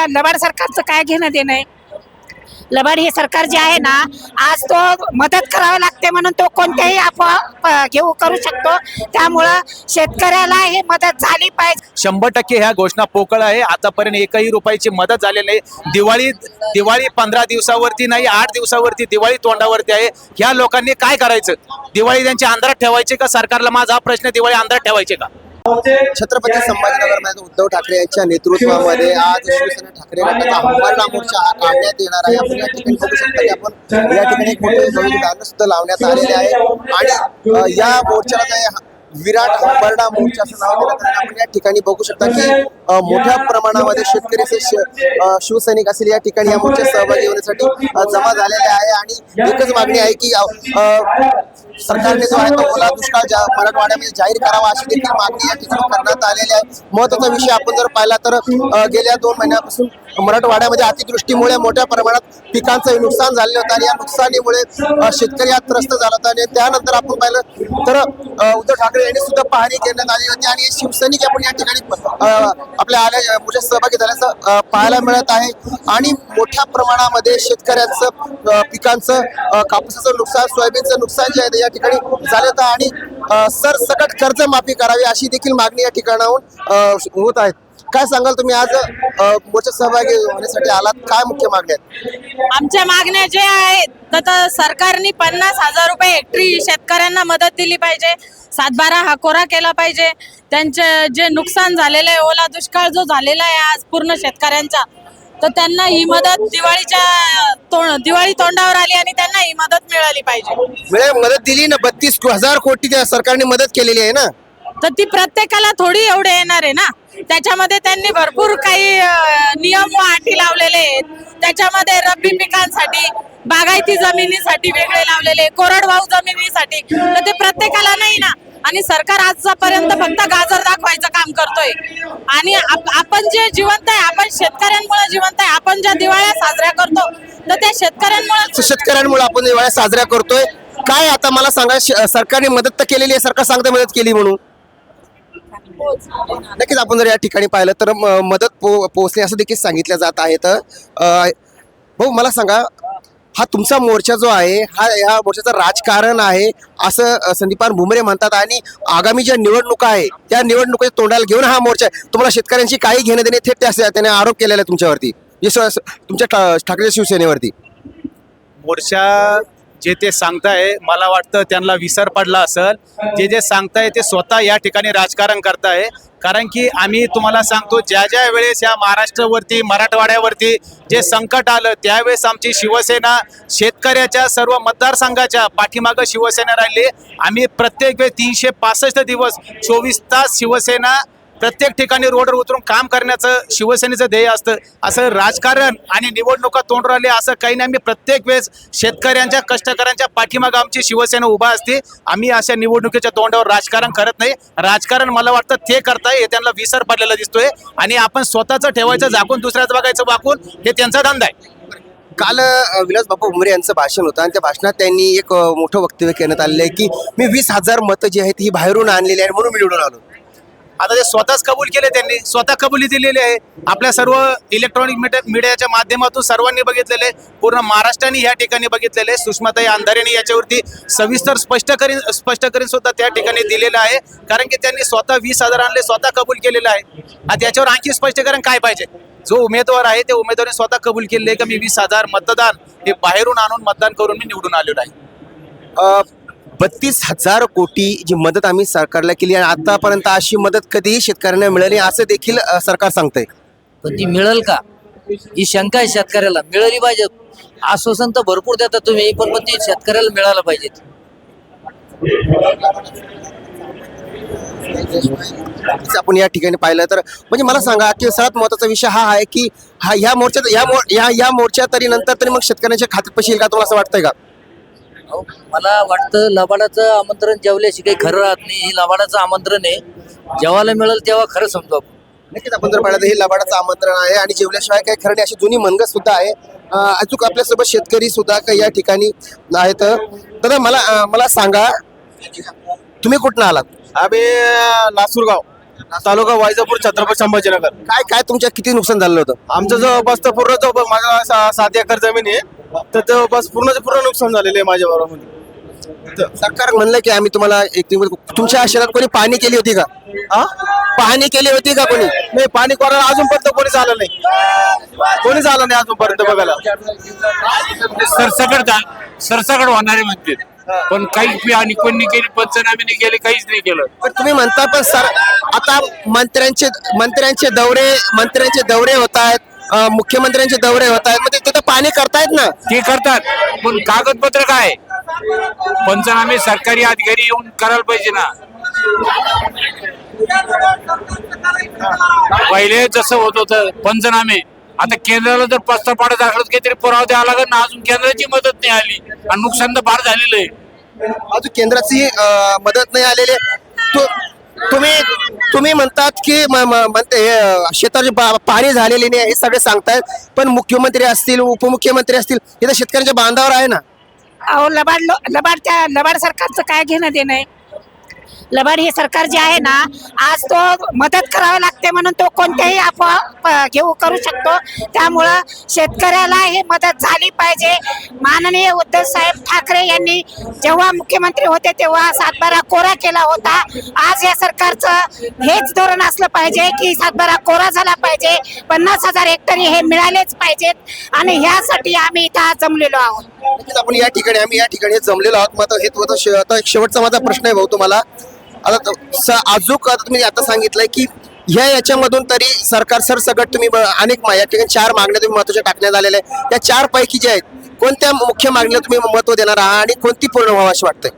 या लबाड सरकारचं काय घेणं देणं आहे? लबाड हे सरकार जे आहे ना आज तो मदत करावी लागते म्हणून तो कोणत्याही अफवा घेऊ करू शकतो. त्यामुळं शेतकऱ्याला हे मदत झाली पाहिजे. शंभर टक्के ह्या घोषणा पोकळ आहे. आतापर्यंत एकही रुपयाची मदत झालेली नाही. दिवाळी दिवाळी पंधरा दिवसावरती नाही आठ दिवसावरती दिवाळी तोंडावरती आहे. ह्या लोकांनी काय करायचं? दिवाळी त्यांची अंधारात ठेवायची का? सरकारला माझा हा प्रश्न दिवाळी अंधारात ठेवायचे का? छत्रपती संभाजीनगरमध्ये उद्धव ठाकरे यांच्या नेतृत्वामध्ये आज शिवसेना ठाकरे गटाचा अंबरला मोर्चा हा काढण्यात येणार आहे. आपण या ठिकाणी बघू शकता की आपण या ठिकाणी मोठे बलिदान सुद्धा लावण्यात आलेले आहे. आणि या मोर्चाला जे विराट अंबरडा मोर्चा असं नाव देण्यात आलं आपण या ठिकाणी बघू शकता की मोठ्या प्रमाणामध्ये शेतकरी शिवसैनिक असेल या ठिकाणी या मोर्चात सहभागी होण्यासाठी जमा झालेले आहे. आणि एकच मागणी आहे की सरकारने जो आहे तो ओला दुष्काळ ज्या मराठवाड्यामध्ये जाहीर करावा अशी देखील मागणी या ठिकाणी करण्यात आलेली आहे. महत्त्वाचा विषय आपण जर पाहिला तर गेल्या दोन महिन्यापासून मराठवाड्यामध्ये अतिवृष्टीमुळे मोठ्या प्रमाणात पिकांचं नुकसान झालेलं होतं आणि या नुकसानीमुळे शेतकरी हा त्रस्त झाला होता. आणि त्यानंतर आपण पाहिलं तर उद्धव ठाकरे यांनी सुद्धा पाहणी करण्यात आली होती आणि शिवसैनिक आपण या ठिकाणी आपल्या आल्या मोठ्या म्हणजे सहभागी झाल्याचं पाहायला मिळत आहे. आणि मोठ्या प्रमाणामध्ये शेतकऱ्यांचं पिकांचं कापूसाचं कापसाचं नुकसान सोयाबीनचं नुकसान जे आहे या ठिकाणी झालं होतं. आणि सरसकट कर्जमाफी करावी अशी देखील मागणी या ठिकाणाहून होत आहे. काय सांगाल तुम्ही? आज मोर्चात सहभागी होण्यासाठी आलात. काय मुख्य मागण्या आहेत? आमच्या मागण्या जे आहेत तर सरकारने पन्नास हजार रुपये हेक्टरी शेतकऱ्यांना मदत दिली पाहिजे. सातबारा हा कोरा केला पाहिजे. त्यांचे जे नुकसान झालेलं आहे ओला दुष्काळ जो झालेला आहे आज पूर्ण शेतकऱ्यांचा तर त्यांना ही मदत दिवाळीच्या तोंड दिवाळी तोंडावर आली आणि त्यांना ही मदत मिळाली पाहिजे. मदत दिली ना बत्तीस हजार कोटी त्या सरकारने मदत केलेली आहे ना? तर ती प्रत्येकाला थोडी एवढे येणार आहे ना? त्याच्यामध्ये त्यांनी भरपूर काही नियम व अटी लावलेले आहेत. त्याच्यामध्ये रब्बी पिकांसाठी बागायती जमिनीसाठी वेगळे लावलेले कोरडवाहू जमिनीसाठी. तर ते प्रत्येकाला नाही ना? आणि सरकार आजपर्यंत फक्त गाजर दाखवायचं काम करतोय. आणि आप- आपण जे जिवंत आहे आपण शेतकऱ्यांमुळे जिवंत आहे आपण ज्या दिवाळ्या साजऱ्या करतो तर त्या शेतकऱ्यांमुळे शेतकऱ्यांमुळे आपण दिवाळ्या साजऱ्या करतोय. काय आता मला सांगा श- सरकारने मदत तर केलेली आहे सरकार सांगते मदत केली म्हणून. नक्कीच आपण जर या ठिकाणी पाहिलं तर म- मदत पो पोहोचणे असं देखील सांगितलं जात आहे. तर भाऊ मला सांगा हा तुमचा मोर्चा जो आहे हा या मोर्चाचं राजकारण आहे असं संदीपान भुमरे म्हणतात आणि आगामी ज्या निवडणुका आहे त्या निवडणुकीच्या तोंडाला घेऊन हा मोर्चा आहे. तुम्हाला शेतकऱ्यांची काही घेणं देणे थेट त्याने आरोप केलेला आहे तुमच्यावरती तुमच्या ठा- ठाकरे शिवसेनेवरती. मोर्चा जे ते सांगताय मला वाटतं त्यांना विसर पडला असेल. जे जे सांगताय ते स्वतः या ठिकाणी राजकारण करताय. कारण की आम्ही तुम्हाला सांगतो ज्या ज्या वेळेस या महाराष्ट्रावरती मराठवाड्यावरती जे संकट आलं त्यावेळेस आमची शिवसेना शेतकऱ्याच्या सर्व मतदारसंघाच्या पाठीमागं शिवसेना राहिली. आम्ही प्रत्येक वेळेस तीनशे पासष्ट दिवस चोवीस तास शिवसेना प्रत्येक ठिकाणी रोडवर उतरून काम करण्याचं शिवसेनेचं ध्येय असतं. असं राजकारण आणि निवडणुका तोंड राहिले असं काही नाही. आम्ही प्रत्येक वेळेस शेतकऱ्यांच्या कष्टकऱ्यांच्या पाठीमागं आमची शिवसेना उभा असते. आम्ही अशा निवडणुकीच्या तोंडावर राजकारण करत नाही. राजकारण मला वाटतं ते करताय हे त्यांना विसर पडलेला दिसतोय. आणि आपण स्वतःचं ठेवायचं झाकून दुसऱ्याचं बघायचं वाकून हे त्यांचा धंदा आहे. काल विलास बापू भुमरे यांचं भाषण होतं आणि त्या भाषणात त्यांनी एक मोठं वक्तव्य करण्यात आलेलं आहे की मी वीस हजार मतं जी आहेत ही बाहेरून आणलेली आहे म्हणून मी निवडून आलो. आता ते स्वतःच कबूल केले त्यांनी. स्वतः कबुली दिलेली आहे. आपल्या सर्व इलेक्ट्रॉनिक मीडिया मीडियाच्या माध्यमातून सर्वांनी बघितलेले पूर्ण महाराष्ट्राने या ठिकाणी बघितलेले सुषमाताई अंधारेने याच्यावरती सविस्तर स्पष्ट करीन स्पष्ट करीन सुद्धा त्या ठिकाणी दिलेलं आहे. कारण की त्यांनी स्वतः वीस हजार आणले स्वतः कबूल केलेलं आहे. आता याच्यावर आणखी स्पष्टीकरण काय पाहिजे? जो उमेदवार आहे त्या उमेदवाराने स्वतः कबूल केले का? मी वीस हजार मतदान हे बाहेरून आणून मतदान करून मी निवडून आलेलो आहे. बत्तीस हजार कोटी जी मदत आम्ही सरकारला केली आणि आतापर्यंत अशी मदत कधीही शेतकऱ्यांना मिळाली असं देखील अ, सरकार सांगतंय. पण ती मिळेल का? ही शंका आहे शेतकऱ्याला. मिळाली पाहिजे. आश्वासन तर भरपूर देता तुम्ही पण पण ती शेतकऱ्याला मिळायला पाहिजेत आपण या ठिकाणी पाहिलं तर म्हणजे मला सांगा की सर्वात महत्त्वाचा विषय हा आहे की हा ह्या मोर्चात या मोर या या मोर्चा तरी नंतर तरी मग शेतकऱ्यांच्या खात्यात पैसे येईल का तुम्हाला असं वाटतंय का? मला वाटतं लबाडाचं आमंत्रण जेवल्याशी काही खरं राहत नाही. हे लबाडाचं आमंत्रण आहे. जेवायला मिळेल तेव्हा खरं समजू आपण. नक्कीच आपण जर पाहिलं तर हे लबाडाचं आमंत्रण आहे आणि जेवल्याशिवाय काही खरं नाही अशी जुनी मनगत सुद्धा आहे. अं, अचूक आपल्यासोबत शेतकरी सुद्धा काही या ठिकाणी आहेत. दादा मला अं, मला सांगा तुम्ही कुठनं आलात? आम्ही लासूरगाव तालुका वायजापूर छत्रपती संभाजीनगर. काय काय तुमच्या किती नुकसान झालं होतं? आमचं जवळपास तर पूर्ण जवळपास माझा सा- सात एकर जमीन आहे. तर जवळपास पूर्णचे पूर्ण नुकसान झालेले आहे माझ्या बरोबर सरकार म्हणलं की आम्ही तुम्हाला एक दिवस- तुमच्या शेतात कोणी पाहणी केली होती का? हा? पाहणी केली होती का कोणी? नाही पाणी कोणाला अजूनपर्यंत कोणी झालं नाही. कोणी झालं नाही अजूनपर्यंत बघायला. सरसकट झा- सरसकट होणारे म्हणते पण काहीच बी आणि कोणी केली पंचनामे नाही केले काहीच नाही केलं. पण तुम्ही म्हणता पण सर आता मंत्र्यांचे मंत्र्यांचे दौरे मंत्र्यांचे दौरे होत आहेत. अं, मुख्यमंत्र्यांचे दौरे होत आहेत. म्हणजे तिथं पाणी करतायत ना? ते करतात. पण कागदपत्र काय? पंचनामे सरकारी अधिकारी येऊन करायला पाहिजे ना. पहिले जसं होत होतं पंचनामे. आता केंद्राला जर प्रस्ताव पाडत दाखल काहीतरी पुरावा द्यावा लागत ना. अजून केंद्राची मदत नाही आली. आणि नुकसान तर फार झालेलं आहे. अजून केंद्राची अं, मदत नाही आलेली आहे. तु- तुम्ही तुम्ही म्हणतात की म- म्हणते शेताची पाणी झालेली नाही हे सगळे सांगतायत. पण मुख्यमंत्री असतील उपमुख्यमंत्री असतील हे तर शेतकऱ्यांच्या बांधावर आहे ना? अहो लबाड लो लबाडच्या लबाड सरकारचं काय घेणं देणं आहे? लबाड हे सरकार जे आहे ना आज तो मदत करावी लागते म्हणून तो कोणत्याही अफवा घेऊ करू शकतो. त्यामुळं शेतकऱ्याला हे मदत झाली पाहिजे. माननीय उद्धव साहेब ठाकरे यांनी जेव्हा मुख्यमंत्री होते तेव्हा सातबारा कोरा केला होता. आज या सरकारचं हेच धोरण असलं पाहिजे की सातबारा कोरा झाला पाहिजे. पन्नास हजार हेक्टरी हे मिळालेच पाहिजेत. आणि ह्यासाठी आम्ही इथं जमलेलो आहोत. आपण या ठिकाणी आम्ही या ठिकाणी जमलेलो आहोत. मग हे तो शेवटचा माझा प्रश्न आहे भाऊ तुम्हाला. आता स- अजूक आता तुम्ही आता सांगितलंय की ह्या याच्यामधून तरी सरकार सरसकट तुम्ही ब- अनेक या ठिकाणी चार मागण्या तुम्ही महत्त्वाच्या टाकण्यात आलेल्या आहेत. या चार पैकी ज्या आहेत कोणत्या मुख्य मागणीला तुम्ही महत्त्व देणार आहात आणि कोणती पूर्ण व्हावं अशी वाटतंय?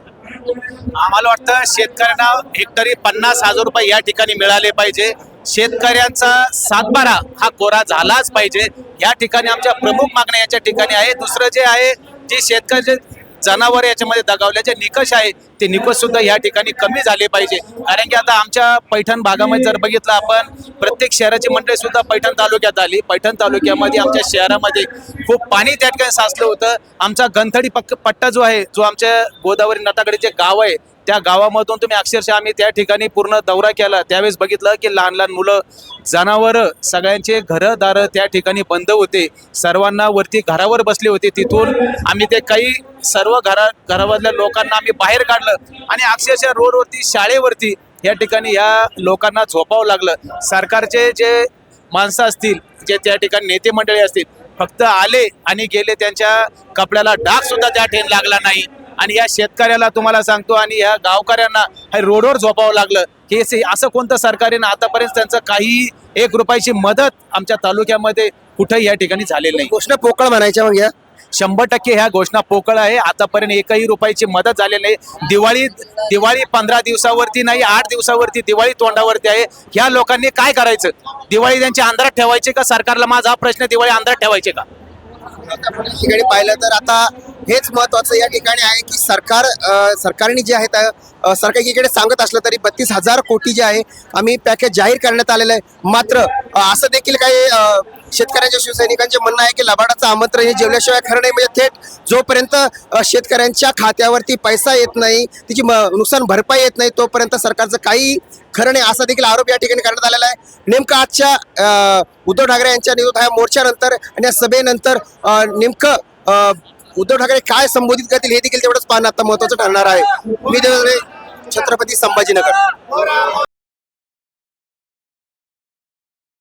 आम्हाला वाटतं शेतकऱ्यांना हेक्टरी पन्नास हजार रुपये या ठिकाणी मिळाले पाहिजे. शेतकऱ्यांचा सातबारा हा कोरा झालाच पाहिजे. या ठिकाणी आमच्या प्रमुख मागण्या याच्या ठिकाणी आहे. दुसरं जे आहे जे शेतकऱ्याचे जनावर याच्यामध्ये दगावल्याचे निकष आहे ते निकष सुद्धा या ठिकाणी कमी झाले पाहिजे. कारण की आता आमच्या पैठण भागामध्ये जर बघितलं आपण प्रत्येक शहराची मंडळी सुद्धा पैठण तालुक्यात आली. पैठण तालुक्यामध्ये आमच्या शहरामध्ये खूप पाणी त्या ठिकाणी साचलं होतं. आमचा गंथडी पक्क पट्टा जो आहे जो आमच्या गोदावरी नटाकडे जे गाव आहे त्या गावामधून तुम्ही अक्षरशः आम्ही त्या ठिकाणी पूर्ण दौरा केला. त्यावेळेस बघितलं की लहान लहान मुलं जनावरं सगळ्यांचे घरं दारं त्या ठिकाणी बंद होते. सर्वांना वरती घरावर बसले होते. तिथून आम्ही ते काही सर्व घरा घरामधल्या लोकांना आम्ही बाहेर काढलं आणि अक्षरशः रोडवरती शाळेवरती या ठिकाणी या लोकांना झोपावं लागलं. सरकारचे जे माणसं असतील जे त्या ठिकाणी नेते मंडळी असतील फक्त आले आणि गेले त्यांच्या कपड्याला डाग सुद्धा त्या ठिकाणी लागला नाही. आणि या शेतकऱ्याला तुम्हाला सांगतो आणि या गावकऱ्यांना हे रोडवर झोपावं लागलं. हे से- असं कोणतं सरकार ना आतापर्यंत त्यांचं काही एक रुपयाची मदत आमच्या तालुक्यामध्ये कुठेही या ठिकाणी झालेली नाही. गोष्ट पोकळ म्हणायच्या मग या. शंभर टक्के ह्या घोषणा पोकळ आहे. आतापर्यंत एकही रुपयाची मदत झालेली नाही. दिवाळी दिवाळी पंधरा दिवसावरती नाही आठ दिवसावरती दिवाळी तोंडावरती आहे. ह्या लोकांनी काय करायचं? दिवाळी त्यांची अंधारात ठेवायची का सरकारला? माझा हा प्रश्न दिवाळी अंधारात ठेवायचे का? ठिकाणी पाहिलं तर आता हेच महत्वाचं या ठिकाणी आहे की सरकार सरकारने जे आहेत त्या सरकार एकीकडे सांगत असलं तरी बत्तीस हजार कोटी जे आहे आम्ही पॅकेज जाहीर करण्यात आलेलं आहे. मात्र असं देखील काही शेतकऱ्यांच्या शिवसैनिकांचे म्हणणं आहे की लबाडाचं आमंत्रण हे जेवल्याशिवाय खरं नाही. म्हणजे थेट जोपर्यंत शेतकऱ्यांच्या खात्यावरती पैसा येत नाही तिची नुकसान भरपाई येत नाही तोपर्यंत सरकारचं काही खरं नाही. असा देखील आरोप या ठिकाणी करण्यात आलेला आहे. नेमकं आजच्या उद्धव ठाकरे यांच्या निरोध ह्या मोर्चानंतर आणि या सभेनंतर नेमकं उद्धव ठाकरे काय संबोधित करतील हे देखील तेवढंच पाहणं आता महत्वाचं ठरणार आहे. मी देवेंद्र छत्रपती संभाजीनगर.